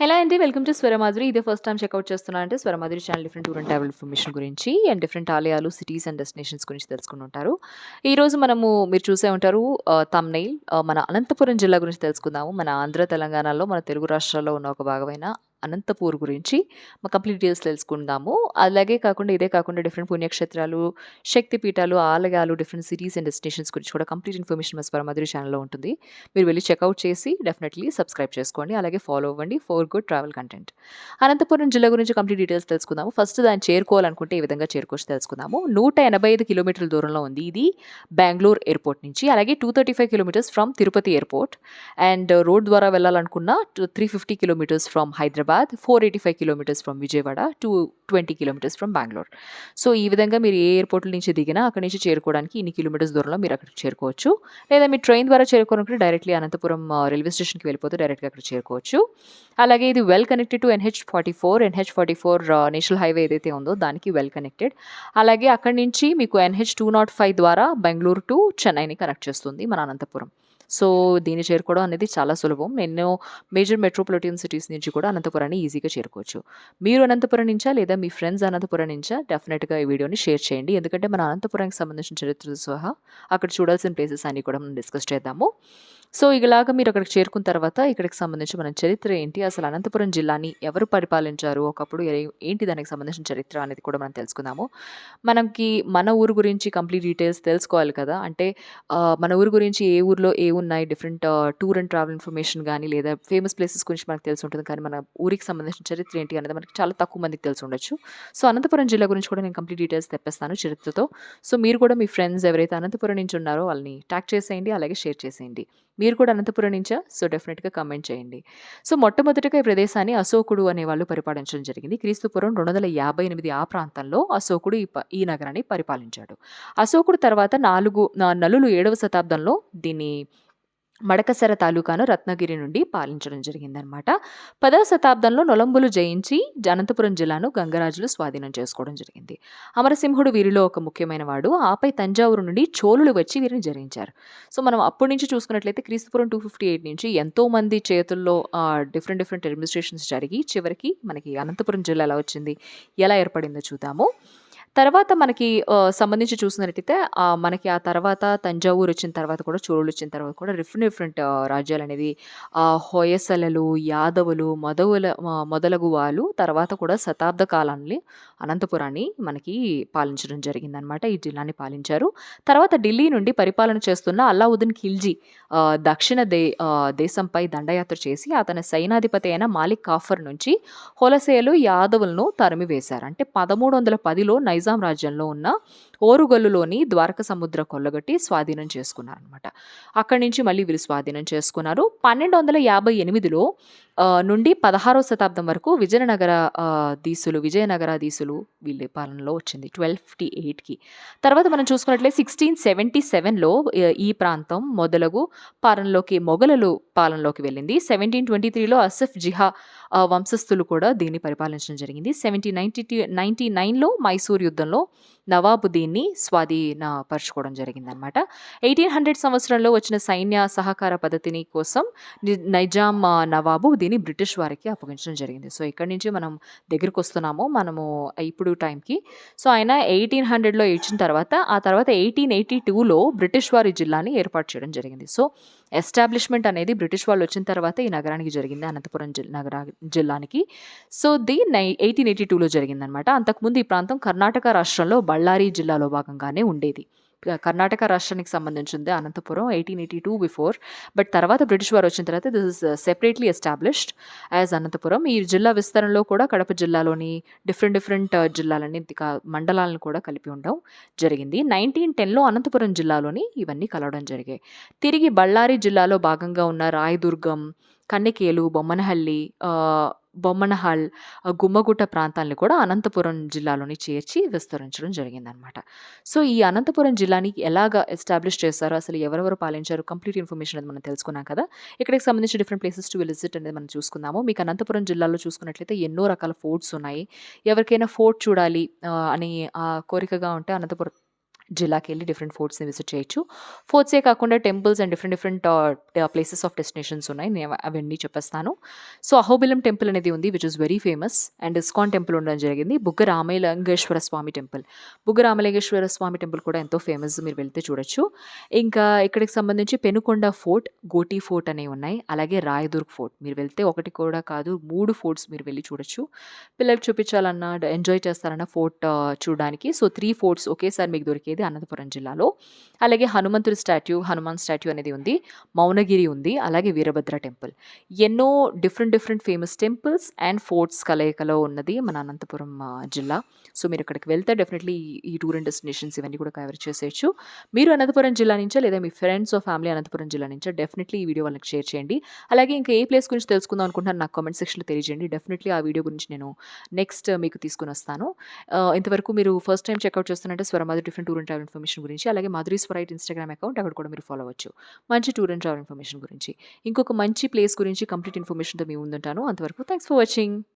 Hello అండి welcome to Swaramadhuri ఇదే first time check out చేస్తున్నా అంటే Swaramadhuri channel different tour and travel information గురించి అండ్ డిఫరెంట్ ఆలయాలు సిటీస్ అండ్ డెస్టినేషన్స్ గురించి తెలుసుకుని ఉంటారు. ఈరోజు మనము మీరు చూసే ఉంటారు తమ్నైల్ మన అనంతపురం జిల్లా గురించి తెలుసుకుందాము. మన ఆంధ్ర తెలంగాణలో మన తెలుగు రాష్ట్రాల్లో ఉన్న ఒక భాగమైన అనంతపూర్ గురించి మా కంప్లీట్ డీటెయిల్స్ తెలుసుకుందాము. అలాగే కాకుండా ఇదే కాకుండా డిఫరెంట్ పుణ్యక్షేత్రాలు శక్తిపీఠాలు ఆలయాలు డిఫరెంట్ సిటీస్ అండ్ డెస్టినేషన్స్ గురించి కూడా కంప్లీట్ ఇన్ఫర్మేషన్ మా స్వరమధురి ఛానల్లో ఉంటుంది. మీరు వెళ్ళి చెక్అవుట్ చేసి డెఫినెట్లీ సబ్స్క్రైబ్ చేసుకోండి. అలాగే ఫాలో అవ్వండి for good travel content. Anantapuram జిల్లా గురించి కంప్లీట్ డీటెయిల్స్ తెలుసుకుందాము. ఫస్ట్ దాన్ని చేరుకోవాలనుకుంటే ఈ విధంగా చేరుకోవచ్చు తెలుసుకుందాము. నూట ఎనభై ఐదు కిలోమీటర్ల దూరంలో ఉంది ఇది బెంగళూరు ఎయిర్పోర్ట్ నుంచి. అలాగే two thirty five kilometres from Tirupati airport. And road ద్వారా వెళ్ళాలనుకున్న three fifty kilometres from Hyderabad four eighty five kilometres from Vijayawada two twenty kilometres from Bengaluru so ఈ విధంగా మీరు ఏ ఎయిర్పోర్ట్ల నుంచి దిగినా అక్కడి నుంచి చేరుకోవడానికి ఇన్ని కిలోమీటర్స్ దూరంలో మీరు అక్కడికి చేరుకోవచ్చు. లేదా మీరు ట్రైన్ ద్వారా చేరుకోవాలంటే డైరెక్ట్లీ అనంతపురం రైల్వే స్టేషన్కి వెళ్ళిపోతే డైరెక్ట్గా అక్కడ చేరుకోవచ్చు. అలాగే ఇది well connected to NH forty four NH forty four national highway ఏదైతే ఉందో దానికి వెల్ కనెక్టెడ్ అలాగే అక్కడి నుంచి మీకు ఎన్హెచ్ టూ నాట్ ఫైవ్ ద్వారా బెంగళూరు టు చెన్నైని కనెక్ట్ చేస్తుంది మన అనంతపురం. సో దీన్ని చేరుకోవడం అనేది చాలా సులభం. ఎన్నో మేజర్ మెట్రోపాలిటన్ సిటీస్ నుంచి కూడా అనంతపురాన్ని ఈజీగా చేరుకోవచ్చు. మీరు అనంతపురం నుంచా లేదా మీ ఫ్రెండ్స్ అనంతపురం నుంచా డెఫినెట్గా ఈ వీడియోని షేర్ చేయండి. ఎందుకంటే మన అనంతపురానికి సంబంధించిన చరిత్రతో సహా అక్కడ చూడాల్సిన ప్లేసెస్ అన్నీ కూడా మనం డిస్కస్ చేద్దాము. సో ఇలాగా మీరు అక్కడికి చేరుకున్న తర్వాత ఇక్కడికి సంబంధించి మన చరిత్ర ఏంటి? అసలు అనంతపురం జిల్లాని ఎవరు పరిపాలించారు? ఒకప్పుడు ఏంటి దానికి సంబంధించిన చరిత్ర అనేది కూడా మనం తెలుసుకుందాము. మనకి మన ఊరు గురించి కంప్లీట్ డీటెయిల్స్ తెలుసుకోవాలి కదా? అంటే మన ఊరు గురించి ఏ ఊర్లో ఏ ఉన్నాయి? Different tour and travel information కానీ లేదా ఫేమస్ ప్లేసెస్ గురించి మనకు తెలిసి ఉంటుంది కానీ మన ఊరికి సంబంధించిన చరిత్ర ఏంటి అనేది మనకి చాలా తక్కువ మందికి తెలిసి ఉండొచ్చు. సో అనంతపురం జిల్లా గురించి కూడా నేను కంప్లీట్ డీటెయిల్స్ తెప్పిస్తాను చరిత్రతో. సో మీరు కూడా మీ ఫ్రెండ్స్ ఎవరైతే అనంతపురం నుంచి ఉన్నారో వాళ్ళని ట్యాగ్ చేసేయండి అలాగే షేర్ చేసేయండి. మీరు కూడా అనంతపురం నుంచా? సో డెఫినెట్గా కమెంట్ చేయండి. సో మొట్టమొదటిగా ఈ ప్రదేశాన్ని అశోకుడు అనే వాళ్ళు పరిపాలించడం జరిగింది. క్రీస్తుపురం రెండు వందల యాభై ఎనిమిది ఆ ప్రాంతంలో అశోకుడు ఈ ప- ఈ నగరాన్ని పరిపాలించాడు. అశోకుడు తర్వాత నాలుగు నలులు ఏడవ శతాబ్దంలో దీన్ని మడకసెర తాలూకాను రత్నగిరి నుండి పాలించడం జరిగిందనమాట పదవ శతాబ్దంలో నొలంబులు జయించి అనంతపురం జిల్లాను గంగరాజులు స్వాధీనం చేసుకోవడం జరిగింది. అమరసింహుడు వీరిలో ఒక ముఖ్యమైన వాడు. ఆపై తంజావూరు నుండి చోళులు వచ్చి వీరిని జరించారు సో మనం అప్పటి నుంచి చూసుకున్నట్లయితే క్రీస్తుపురం టూ ఫిఫ్టీ ఎయిట్ నుంచి ఎంతోమంది చేతుల్లో డిఫరెంట్ డిఫరెంట్ అడ్మినిస్ట్రేషన్స్ జరిగి చివరికి మనకి అనంతపురం జిల్లా ఎలా వచ్చింది? ఎలా ఏర్పడిందో చూద్దాము. తర్వాత మనకి సంబంధించి చూసినట్టయితే మనకి ఆ తర్వాత తంజావూరు వచ్చిన తర్వాత కూడా చోళులు వచ్చిన తర్వాత కూడా డిఫరెంట్ డిఫరెంట్ రాజ్యాలు అనేది హొయసలలు యాదవులు మొదవుల మొదలగు వాళ్ళు తర్వాత కూడా శతాబ్ద కాలాన్ని అనంతపురాన్ని మనకి పాలించడం జరిగిందనమాట ఈ జిల్లాని పాలించారు. తర్వాత ఢిల్లీ నుండి పరిపాలన చేస్తున్న అల్లావుద్దీన్ ఖిల్జీ దక్షిణ దే దేశంపై దండయాత్ర చేసి అతని సైనాధిపతి అయిన మాలిక్ కాఫర్ నుంచి హొలసేలు యాదవులను తరిమివేశారు. అంటే పదమూడు వందల పదిలో నైజాం రాజ్యంలో ఉన్న ఓరుగల్లులోని ద్వారక సముద్ర కొల్లగొట్టి స్వాధీనం చేసుకున్నారు అనమాట అక్కడి నుంచి మళ్ళీ వీళ్ళు స్వాధీనం చేసుకున్నారు. పన్నెండు వందల యాభై ఎనిమిదిలో నుండి పదహారవ శతాబ్దం వరకు విజయనగర దీసులు విజయనగర దీసులు వీళ్ళ పాలనలో వచ్చింది ట్వెల్ఫ్టీ ఎయిట్కి. తర్వాత మనం చూసుకున్నట్లయితే సిక్స్టీన్ సెవెంటీ సెవెన్లో ఈ ప్రాంతం మొదలగు పాలనలోకి మొఘలులు పాలనలోకి వెళ్ళింది. సెవెంటీన్ ట్వంటీ త్రీలో అసఫ్ జిహా వంశస్థులు కూడా దీన్ని పరిపాలించడం జరిగింది. సెవెంటీన్ నైన్టీ నైన్టీ నైన్లో మైసూర్ యుద్ధంలో నవాబు దీన్ని స్వాధీనపరచుకోవడం జరిగిందనమాట ఎయిటీన్ హండ్రెడ్ సంవత్సరంలో వచ్చిన సైన్య సహకార పద్ధతిని కోసం నైజాం నవాబు దీన్ని బ్రిటిష్ వారికి అప్పగించడం జరిగింది. సో ఇక్కడి నుంచి మనం దగ్గరికి వస్తున్నాము. మనము ఇప్పుడు టైంకి. సో ఆయన ఎయిటీన్ హండ్రెడ్లో ఇచ్చిన తర్వాత ఆ తర్వాత ఎయిటీన్ ఎయిటీ టూలో బ్రిటిష్ వారి జిల్లాని ఏర్పాటు చేయడం జరిగింది. సో ఎస్టాబ్లిష్మెంట్ అనేది బ్రిటిష్ వాళ్ళు వచ్చిన తర్వాత ఈ నగరానికి జరిగింది అనంతపురం జిల్లా నగర జిల్లానికి. సో ది నై ఎయిటీన్ ఎయిటీ టూలో జరిగిందనమాట అంతకుముందు ఈ ప్రాంతం కర్ణాటక రాష్ట్రంలో బళ్ళారి జిల్లాలో భాగంగానే ఉండేది. కర్ణాటక రాష్ట్రానికి సంబంధించింది Anantapuram eighteen eighty two before but తర్వాత బ్రిటిష్ వారు వచ్చిన తర్వాత this is separately established as Anantapuram. ఈ జిల్లా విస్తరణలో కూడా కడప జిల్లాలోని డిఫరెంట్ డిఫరెంట్ uh, జిల్లాలన్నీ మండలాలను కూడా కలిపి ఉండడం జరిగింది. నైన్టీన్ టెన్లో అనంతపురం జిల్లాలోని ఇవన్నీ కలవడం జరిగాయి. తిరిగి బళ్ళారి జిల్లాలో భాగంగా ఉన్న రాయదుర్గం కన్నెకేలు బొమ్మనహల్లి బొమ్మనహల్ గుమ్మగుట్ట ప్రాంతాలను కూడా అనంతపురం జిల్లాలోని చేర్చి విస్తరించడం జరిగిందనమాట. సో ఈ అనంతపురం జిల్లాని ఎలాగ ఎస్టాబ్లిష్ చేశారో? అసలు ఎవరెవరు పాలించారు? కంప్లీట్ ఇన్ఫర్మేషన్ అనేది మనం తెలుసుకున్నాం కదా. ఇక్కడికి సంబంధించి డిఫరెంట్ ప్లేసెస్ టు విజిట్ అనేది మనం చూసుకుందాము. మీకు అనంతపురం జిల్లాలో చూసుకున్నట్లయితే ఎన్నో రకాల ఫోర్ట్స్ ఉన్నాయి. ఎవరికైనా ఫోర్ట్ చూడాలి అని ఆ కోరికగా ఉంటే అనంతపురం జిల్లాకి వెళ్ళి డిఫరెంట్ ఫోర్ట్స్‌ని విజిట్ చేయొచ్చు. ఫోర్ట్సే కాకుండా temples and different different places of destinations ఉన్నాయి. నేను అవన్నీ చెప్పేస్తాను. సో, అహోబిలం టెంపుల్ అనేది ఉంది which is very famous and ISKCON temple ఉండడం జరిగింది. బుగ్గ రామలింగేశ్వర స్వామి టెంపుల్. బుగ్గ రామలింగేశ్వర స్వామి టెంపుల్ కూడా ఎంతో ఫేమస్ మీరు వెళ్తే చూడొచ్చు. ఇంకా ఇక్కడికి సంబంధించి పెనుకొండ ఫోర్ట్, గోటి ఫోర్ట్ అనేవి ఉన్నాయి. అలాగే రాయదుర్గ్ ఫోర్ట్. మీరు వెళ్తే ఒకటి కూడా కాదు మూడు ఫోర్ట్స్ మీరు వెళ్ళి చూడొచ్చు. పిల్లలకు చూపించాలన్నా, ఎంజాయ్ చేస్తారన్న ఫోర్ట్ చూడడానికి. సో, త్రీ ఫోర్ట్స్ ఒకేసారి మీకు దొరికేది అనంతపురం జిల్లాలో. అలాగే హనుమంతుడి స్టాట్యూ, హనుమాన్ స్టాట్యూ అనేది ఉంది. మౌనగిరి ఉంది. అలాగే వీరభద్ర టెంపుల్. ఎన్నో different different famous temples and forts కలయికలో ఉన్నది మన అనంతపురం జిల్లా. సో, మీరు అక్కడికి వెళ్తే డెఫినెట్‌లీ ఈ టూర్ అండ్ డెస్టినేషన్స్ ఇవన్నీ కూడా కవర్ చేసేయొచ్చు. మీరు అనంతపురం జిల్లా నుంచో లేదా మీ ఫ్రెండ్స్ ఆ ఫ్యామిలీ అనంతపురం జిల్లా నుంచో డెఫినెట్‌లీ ఈ వీడియో వాళ్ళకి షేర్ చేయండి. అలాగే ఇంకా ఏ ప్లేస్ గురించి తెలుసుకుందాం అనుకుంటున్నాను నాకు కామెంట్ సెక్షన్‌లో తెలియజేయండి. డెఫినెట్‌లీ ఆ వీడియో గురించి నేను నెక్స్ట్ మీకు తీసుకుని వస్తాను ఇంతవరకు మీరు first time checkout చేస్తున్నట్టే Swara different tour and travel information గురించి, అలాగే మాధురి స్వరైట్ ఇన్‌స్టాగ్రామ్ అకౌంట్ అక్కడ కూడా మీరు ఫాలో అవ్వచ్చు. మంచి టూర్ అండ్ ట్రావెల్ ఇన్ఫర్మేషన్ గురించి. ఇంకొక మంచి ప్లేస్ గురించి కంప్లీట్ ఇన్ఫర్మేషన్‌తో మీ ముందుంటాను. అంతవరకు థ్యాంక్స్ ఫర్ వాచింగ్.